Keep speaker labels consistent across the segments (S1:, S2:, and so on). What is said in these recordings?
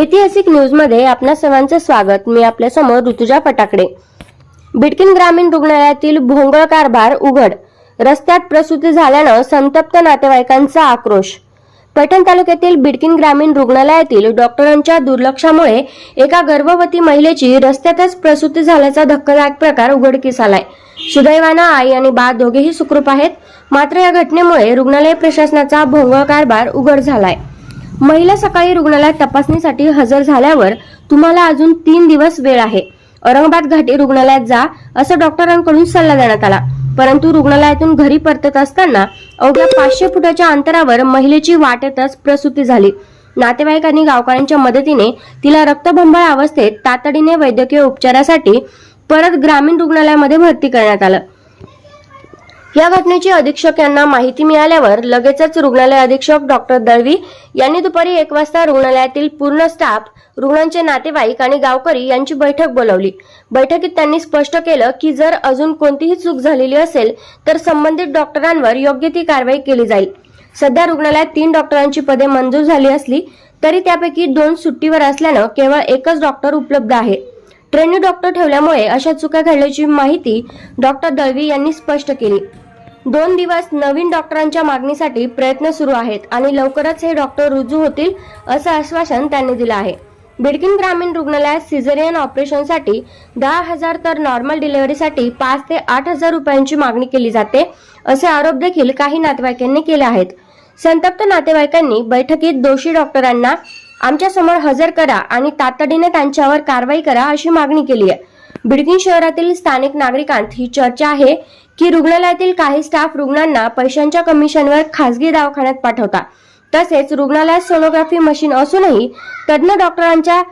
S1: ऐतिहासिक न्यूजमध्ये आपणा सर्वांचं स्वागत. मी आपल्यासमोर ऋतुजा फटाकडे. बिटकिन ग्रामीण रुग्णालयातील भोंगळ कारभार उघड. रस्त्यात प्रसूती झाल्यानं संतप्त नातेवाईकांचा आक्रोश. पैठण तालुक्यातील बिडकीन ग्रामीण रुग्णालयातील डॉक्टरांच्या दुर्लक्षामुळे एका गर्भवती महिलेची रस्त्यातच प्रसूती झाल्याचा धक्कादायक प्रकार उघडकीस आलाय. सुदैवानं आई आणि बा दोघेही सुखरूप आहेत. मात्र या घटनेमुळे रुग्णालय प्रशासनाचा भोंगळ कारभार उघड झालाय. महिला सकाळी रुग्णालयात तपासणीसाठी हजर झाल्यावर तुम्हाला अजून तीन दिवस वेळ आहे. औरंगाबाद घाटी रुग्णालयात जा असं डॉक्टरांकडून सल्ला देण्यात आला. परंतु रुग्णालयातून घरी परतत असताना अवघ्या पाचशे फुटाच्या अंतरावर महिलेची वाटेतच प्रसूती झाली. नातेवाईकांनी गावकऱ्यांच्या मदतीने तिला रक्तबंबाळ अवस्थेत तातडीने वैद्यकीय उपचारासाठी परत ग्रामीण रुग्णालयामध्ये भरती करण्यात आलं. या घटनेची अधीक्षक यांना माहिती मिळाल्यावर लगेचच रुग्णालय अधीक्षक डॉक्टर दळवी यांनी दुपारी एक वाजता रुग्णालयातील पूर्ण स्टाफ रुग्णांचे नातेवाईक आणि गावकरी यांची बैठक बोलावली. बैठकीत त्यांनी स्पष्ट केलं की जर अजून कोणतीही चूक झालेली असेल तर संबंधित डॉक्टरांवर योग्य ती कारवाई केली जाईल. सध्या रुग्णालयात तीन डॉक्टरांची पदे मंजूर झाली असली तरी त्यापैकी दोन सुट्टीवर असल्यानं केवळ एकच डॉक्टर उपलब्ध आहे. ट्रेनी डॉक्टर ठेवल्यामुळे अशा चुका घडल्याची माहिती डॉक्टर दळवी यांनी स्पष्ट केली. दोन दिवस नवीन डॉक्टरांच्या मागणीसाठी प्रयत्न सुरू आहेत आणि लवकरच हे डॉक्टर रुजू होतील असं आश्वासन त्यांनी दिलं आहे. बिडकिन ग्रामीण रुग्णालयात सिझेरियन ऑपरेशनसाठी दहा हजार तर नॉर्मल डिलिव्हरीसाठी पाच ते आठ हजार रुपयांची मागणी केली जाते असे आरोप देखील काही नातेवाईकांनी केले आहेत. संतप्त नातेवाईकांनी बैठकीत दोषी डॉक्टरांना आमच्यासमोर हजर करा आणि तातडीने त्यांच्यावर कारवाई करा अशी मागणी केली आहे. बिडकीन शहरातील स्थानिक नागरिकांत ही चर्चा आहे की रुग्णालयातील काही स्टाफ रुग्णांना पैशांच्या कमिशनवर खासगी दवाखान्यात पाठवता. तसेच रुग्णालयात सोनोग्राफी मशीन असूनही तज्ज्ञ डॉक्टरांच्या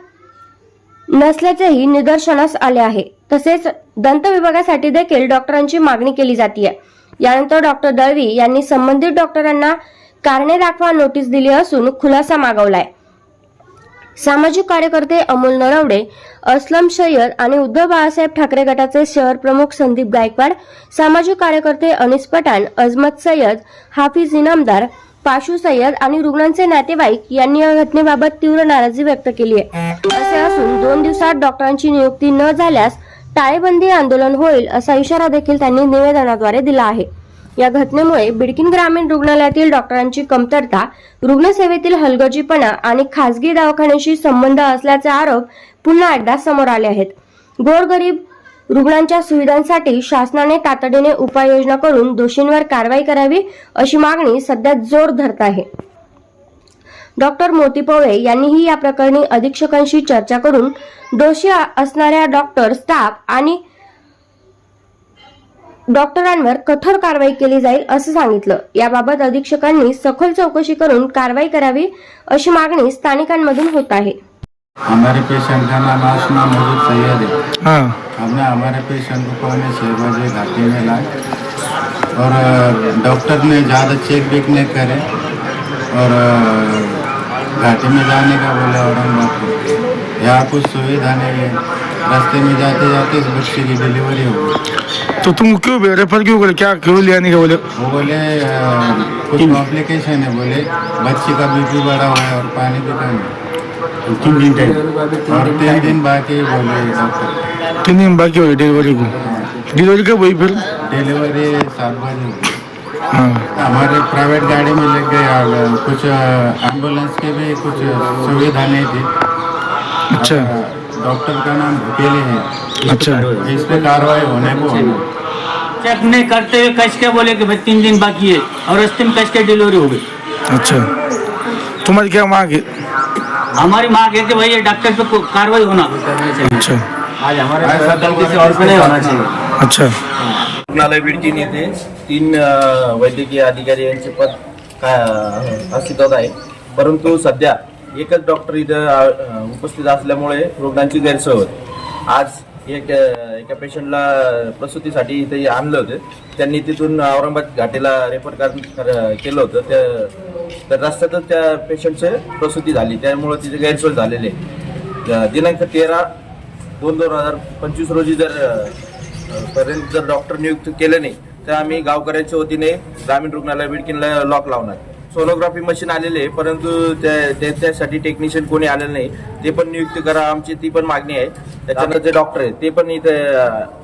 S1: नसल्याचेही निदर्शनास आले आहे. तसेच दंत विभागासाठी देखील डॉक्टरांची मागणी केली जाते यानंतर डॉक्टर दळवी यांनी संबंधित डॉक्टरांना कारणे दाखवा नोटीस दिली असून खुलासा मागवलाय. सामाजिक कार्यकर्ते अमोल नरवडे असलम सय्यद आणि उद्धव बाळासाहेब ठाकरे गटाचे शहर प्रमुख संदीप गायकवाड सामाजिक कार्यकर्ते अनिस पठाण अजमत सय्यद हाफिज इनामदार पाशू सय्यद आणि रुग्णांचे नातेवाईक यांनी या घटनेबाबत तीव्र नाराजी व्यक्त केली आहे. असे असून दोन दिवसात डॉक्टरांची नियुक्ती न झाल्यास टाळेबंदी आंदोलन होईल असा इशारा देखील त्यांनी निवेदनाद्वारे दिला आहे. या घटनेमुळे बिडकिन ग्रामीण रुग्णालयातील डॉक्टरांची कमतरता रुग्णसेवेतील हलगर्जीपणा आणि खासगी दवाखान्याशी संबंध असल्याचे आरोप पुन्हा एकदा समोर आले आहेत. गोरगरीब रुग्णांच्या सुविधांसाठी शासनाने तातडीने उपाययोजना करून दोषींवर कारवाई करावी अशी मागणी सध्या जोर धरत आहे. डॉक्टर मोती पवळे यांनीही या प्रकरणी अधीक्षकांशी चर्चा करून दोषी असणाऱ्या डॉक्टर स्टाफ आणि डॉक्टरांवर कठोर कारवाई केली जाईल असं सांगितलं. याबाबत अधीक्षकांनी सखोल चौकशी करून कारवाई करावी अशी मागणी स्थानिकांमधून होत आहे.
S2: हमारे पेशेंट का नाम आसमा मजूद सैयद है।
S3: हाँ।
S2: हमने हमारे पेशेंट को पौने छः बजे घाटी में लाए। और डॉक्टर ने ज़्यादा चेक वेक नहीं करे। और घाटी में जाने का बोला औरंगाबाद को। यहाँ कुछ सुविधा नहीं है। रास्ते में जाते जाते इस बच्चे की डिलीवरी हो गई।
S3: तो तुम क्यों बे- रेफर क्यों बोले क्या क्यों ले आने का बोले?
S2: वो बोले कुछ कॉम्प्लिकेशन है। बोले बच्चे का बीपी बढ़ा हुआ है और पानी भी कम है। तीन दिन टाइम और तीन दिन बाकी बोले डॉक्टर
S3: तीन दिन बाकी हुई डिलीवरी को। डिलीवरी कब हुई फिर?
S2: डिलीवरी सात बजे हुई।
S3: हाँ।
S2: हमारे प्राइवेट गाड़ी में लग गए और कुछ एंबुलेंस के भी कुछ सुविधा नहीं थी।
S3: अच्छा।
S2: डॉक्टर का नाम भुकेले है।
S3: अच्छा।
S2: इस पे कार्रवाई होने को
S4: चेक नहीं करते हुए कस के बोले कि भाई तीन दिन बाकी है और रस्ते में कस के डिलीवरी हो गई?
S3: अच्छा। तुम्हारी क्या मांग है?
S4: हमारी मांग है कि भाई ये डॉक्टर पे कार्रवाई होना
S3: अच्छा।
S4: आज हमारे और पे नहीं होना चाहिए।
S3: अच्छा।
S5: रुग्णालय बिडकीन येथे तीन वैद्यकीय अधिकारी यांचे पद का अस्तित्वात आहे परंतु सध्या एकच डॉक्टर इथं उपस्थित असल्यामुळे रुग्णांची गैरसोय होते. आज एक एका पेशंटला प्रसूतीसाठी इथे आणलं होतं. त्यांनी तिथून औरंगाबाद घाटीला रेफर कर केलं होतं. त्या तर रस्त्यातच त्या पेशंटची प्रसूती झाली. त्यामुळे तिचे गैरसोय झालेली आहे. दिनांक तेरा दोन दोन हजार पंचवीस रोजी जर पर्यंत जर डॉक्टर नियुक्त केले नाही तर आम्ही गावकऱ्यांच्या वतीने ग्रामीण रुग्णालय बिडकिनला लॉक लावणार. सोनोग्राफी मशीन आलेले आहे परंतु त्या- त्या- त्यासाठी टेक्निशियन कोणी आलेलं नाही. ते पण नियुक्त करा आमची ती पण मागणी आहे. त्याच्यानंतर जे डॉक्टर आहे ते पण इथे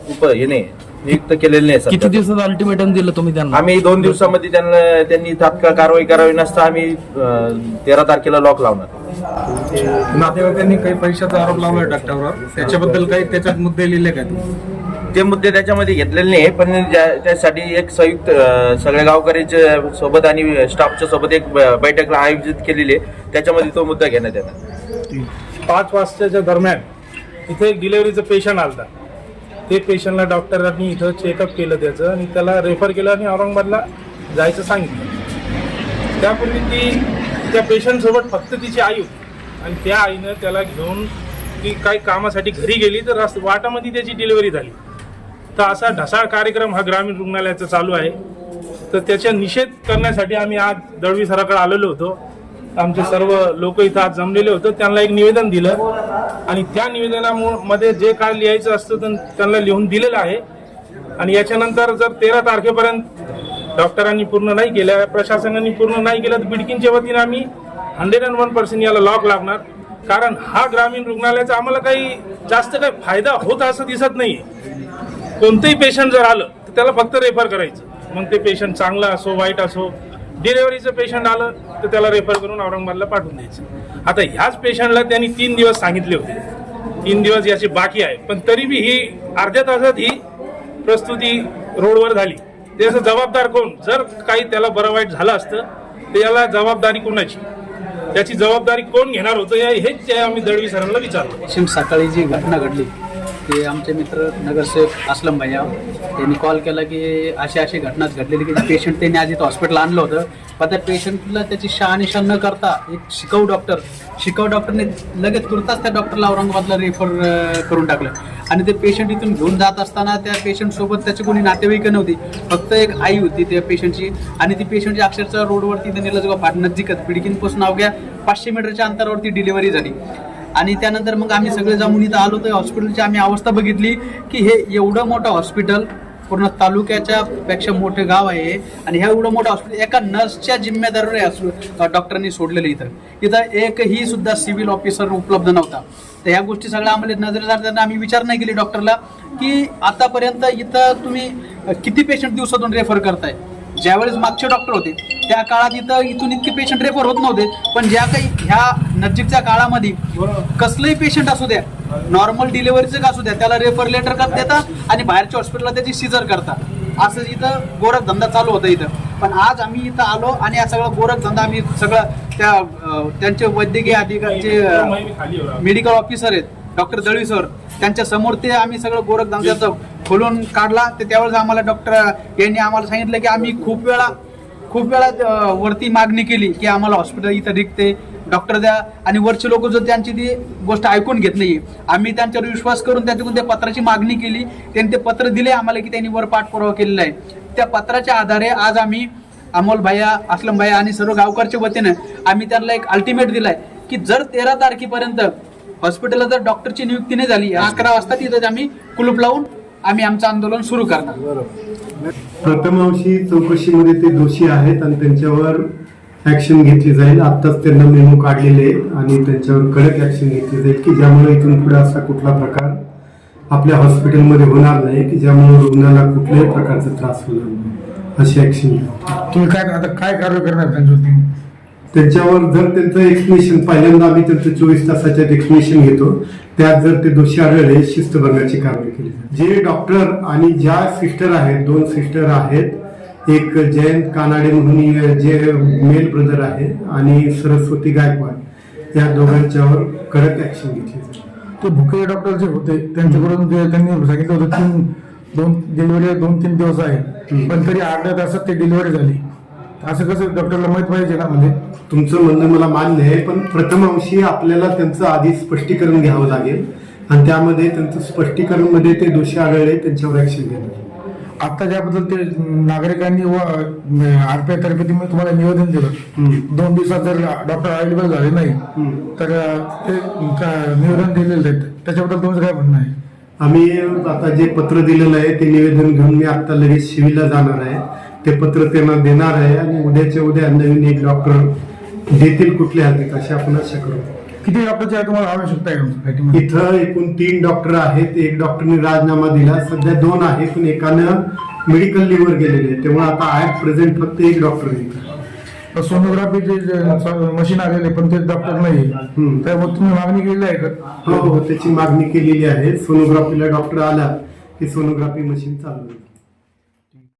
S5: उप हे नाही नियुक्त केलेले नाही
S6: किती. दिवसाचं अल्टिमेटम दिलं तुम्ही त्यांना?
S5: आम्ही दोन दिवसामध्ये त्यांना त्यांनी तात्काळ कारवाई करावी नसता आम्ही तेरा तारखेला लॉक लावणार.
S7: नातेवाईकांनी काही पैशाचा आरोप लावलाय डॉक्टरवर? त्याच्याबद्दल काही त्याच्यात मुद्दे लिहिले का
S5: ते मुद्दे त्याच्यामध्ये घेतलेले नाही पण ज्या- त्यासाठी एक संयुक्त सगळ्या गावकऱ्यांच्या सोबत आणि स्टाफच्या सोबत एक बैठक आयोजित केलेली आहे. त्याच्यामध्ये तो मुद्दा घेण्यात येणार.
S7: पाच वाजताच्या दरम्यान इथे एक डिलिव्हरीचं पेशंट आलता. ते पेशंटला डॉक्टरांनी इथं चेकअप केलं त्याचं आणि त्याला रेफर केलं आणि औरंगाबादला जायचं सांगितलं. त्यापूर्वी ती त्या पेशंटसोबत फक्त तिची आई होती. आणि त्या आईनं त्याला घेऊन ती काही कामासाठी घरी गेली तर रस्त वाटामध्ये त्याची डिलिव्हरी झाली. तर असा ढसाळ कार्यक्रम हा ग्रामीण रुग्णालयाचा चालू आहे. तर त्याच्या निषेध करण्यासाठी आम्ही आज दळवी सराकडे आलेलो होतो. आमचे सर्व लोक इथं आज जमलेले होते. त्यांना एक निवेदन दिलं. आणि त्या निवेदनामध्ये जे काय लिहायचं असतं तर त्यांना लिहून दिलेलं आहे. आणि याच्यानंतर जर तेरा तारखेपर्यंत डॉक्टरांनी पूर्ण नाही केलं प्रशासनाने पूर्ण नाही केलं तर बिडकींच्या वतीने आम्ही हंड्रेड अँड वन पर्सेंट याला लॉक लागणार. कारण हा ग्रामीण रुग्णालयाचा आम्हाला काही जास्त काही फायदा होत असं दिसत नाही कोणतंही पेशंट जर आलं तर त्याला फक्त रेफर करायचं. मग ते पेशंट चांगलं असो वाईट असो डिलेव्हरीचं पेशंट आलं तर त्याला रेफर करून औरंगाबादला पाठवून द्यायचं. आता ह्याच पेशंटला त्यांनी तीन दिवस सांगितले होते. तीन दिवस याची बाकी आहे. पण तरी बी ही अर्ध्या तासात ही प्रस्तुती रोडवर झाली. त्याचं जबाबदार कोण? जर काही त्याला बरं वाईट झालं असतं तर याला जबाबदारी कोणाची? त्याची जबाबदारी कोण घेणार होतं या हेच आम्ही दळवी सरांना विचारलं.
S8: सकाळी जी घटना घडली ते आमचे मित्र नगरसेवक असलम भैया त्यांनी कॉल केला की अशी अशी घटना घडलेली की पेशंट त्यांनी आज इथं हॉस्पिटल आणलं होतं. पण त्या पेशंटला त्याची शहानिशा न करता एक शिकाऊ डॉक्टर शिकाऊ डॉक्टरने लगेच तुरताच त्या डॉक्टरला औरंगाबादला रेफर करून टाकलं. आणि ते पेशंट इथून घेऊन जात असताना त्या पेशंटसोबत त्याची कोणी नातेवाईक नव्हती फक्त एक आई होती त्या पेशंटची आणि ती पेशंटची अक्षरशः रोडवरती इथं निलजगाव फाट नजिकच बिडकीनपासून अवघ्या पाचशे मीटरच्या अंतरावरती डिलिव्हरी झाली. आणि त्यानंतर मग आम्ही सगळे जाऊन इथं आलो. तर हॉस्पिटलची आम्ही अवस्था बघितली की हे एवढं मोठं हॉस्पिटल पूर्ण तालुक्याच्या पेक्षा मोठं गाव आहे आणि ह्या एवढं मोठं हॉस्पिटल एका नर्सच्या जिम्मेदारीवर डॉक्टरांनी सोडलेलं इथं. इथं एकही सुद्धा सिव्हिल ऑफिसर उपलब्ध नव्हता. तर ह्या गोष्टी सगळ्या आम्हाला नजरेत आणताना आम्ही विचार नाही केली डॉक्टरला की आतापर्यंत इथं तुम्ही किती पेशंट दिवसातून रेफर करताय? ज्यावेळेस मागचे डॉक्टर होते त्या काळात इथं इथून इतके पेशंट रेफर होत नव्हते पण ज्या काही ह्या नजीकच्या काळामध्ये कसलंही पेशंट असू द्या नॉर्मल डिलिव्हरीचं का असू द्या त्याला रेफर लेटर कर देतात आणि बाहेरच्या हॉस्पिटलला त्याची सिजर करतात. असं इथं गोरख धंदा चालू होता इथं. पण आज आम्ही इथं आलो आणि हा सगळा गोरख धंदा आम्ही सगळं त्या त्यांचे वैद्यकीय अधिकारी जे मेडिकल ऑफिसर आहेत डॉक्टर दळवी सर त्यांच्यासमोर ते आम्ही सगळं गोरख धंद्याचं खोलून काढला तर त्यावेळेस आम्हाला डॉक्टर यांनी आम्हाला सांगितलं की आम्ही खूप वेळा खूप वेळा वरती मागणी केली की आम्हाला हॉस्पिटल इथं रिकते डॉक्टर द्या आणि वरचे लोक जो त्यांची ती गोष्ट ऐकून घेत नाही आम्ही त्यांच्यावर विश्वास करून त्यांच्याकडून त्या पत्राची मागणी केली. त्यांनी ते पत्र दिले आम्हाला की त्यांनी वर पाठपुरावा केलेला आहे. त्या पत्राच्या आधारे आज आम्ही अमोल भैया असलम भैया आणि सर्व गावकरच्या वतीनं आम्ही त्यांना एक अल्टिमेट दिलाय की जर तेरा तारखेपर्यंत हॉस्पिटलला जर डॉक्टरची नियुक्ती नाही झाली अकरा वाजता तिथं आम्ही कुलूप लावून आम्ही आमचं आंदोलन सुरू करणार.
S9: प्रथमांशी चौकशीमध्ये ते दोषी आहेत आणि त्यांच्यावर ऍक्शन घेतली जाईल. आत्ताच त्यांना मेमो काढलेले आहे आणि त्यांच्यावर कडक ऍक्शन घेतली जाईल की ज्यामुळे इथून पुढे असा कुठला प्रकार आपल्या हॉस्पिटलमध्ये होणार नाही की ज्यामुळे रुग्णाला कुठल्याही प्रकारचा त्रास होणार नाही. अशी ऍक्शन घ्या
S3: तुम्ही काय आता काय कारवाई करणार त्यांच्यावरती?
S9: त्यांच्यावर जर त्यांचं एक्सप्लेनेशन पहिल्यांदा आम्ही त्यांचं चोवीस तासाच्यात एक्सप्लेनेशन घेतो त्यात जर ते दोषी आढळले शिस्त भरण्याची कारवाई केली. जे डॉक्टर आणि ज्या सिस्टर आहेत दोन सिस्टर आहेत एक जयंत कानाडे म्हणून जे मेल ब्रदर आहे आणि सरस्वती गायकवाड या दोघांच्यावर कडक ऍक्शन घेतली
S3: ते भुके डॉक्टर जे होते त्यांच्याकडून जे त्यांनी सांगितलं होतं तीन दोन डिलिव्हरी दोन तीन दिवस आहे. पण तरी अर्ध्या तासात ते डिलिव्हरी झाली. असं कसं डॉक्टरला माहीत पाहिजे ना? म्हणजे
S9: तुमचं म्हणणं मला मान्य आहे पण प्रथम अंशी आपल्याला त्यांचं आधी स्पष्टीकरण घ्यावं लागेल आणि त्यामध्ये त्यांचं स्पष्टीकरणमध्ये ते दोषी आढळले त्यांच्यावर ऍक्शन घेणार
S3: आता ज्याबद्दल ते नागरिकांनी व आरपीआय तर्फे तुम्ही तुम्हाला निवेदन दिलं. दोन दिवसात जर डॉक्टर अवेलेबल झाले नाही. तर ते का- निवेदन दिलेलं आहे त्याच्याबद्दल तुमचं काय म्हणणं आहे?
S9: आम्ही आता जे पत्र दिलेलं आहे ते निवेदन घेऊन मी आता लगेच शिवीला जाणार आहे. ते पत्र त्यांना देणार आहे आणि उद्याच्या उद्या नवीन एक डॉक्टर देतील कुठल्या हद्दीत अशी आपण आशा करू.
S3: किती डॉक्टरची तुम्हाला आवश्यकता आहे
S9: इथं एकूण तीन डॉक्टर आहेत. एक डॉक्टरने राजीनामा दिला. सध्या दोन आहे पण एकानं मेडिकल लिव्हर गेलेले आहे तेव्हा आता ऍट प्रेझेंट फक्त एक डॉक्टर आहे.
S3: सोनोग्राफीचे मशीन आलेले पण ते डॉक्टर नाही. त्यामुळे तुम्ही मागणी केलेली आहे का?
S9: हो हो त्याची मागणी केलेली आहे. सोनोग्राफीला डॉक्टर आला की सोनोग्राफी मशीन चालू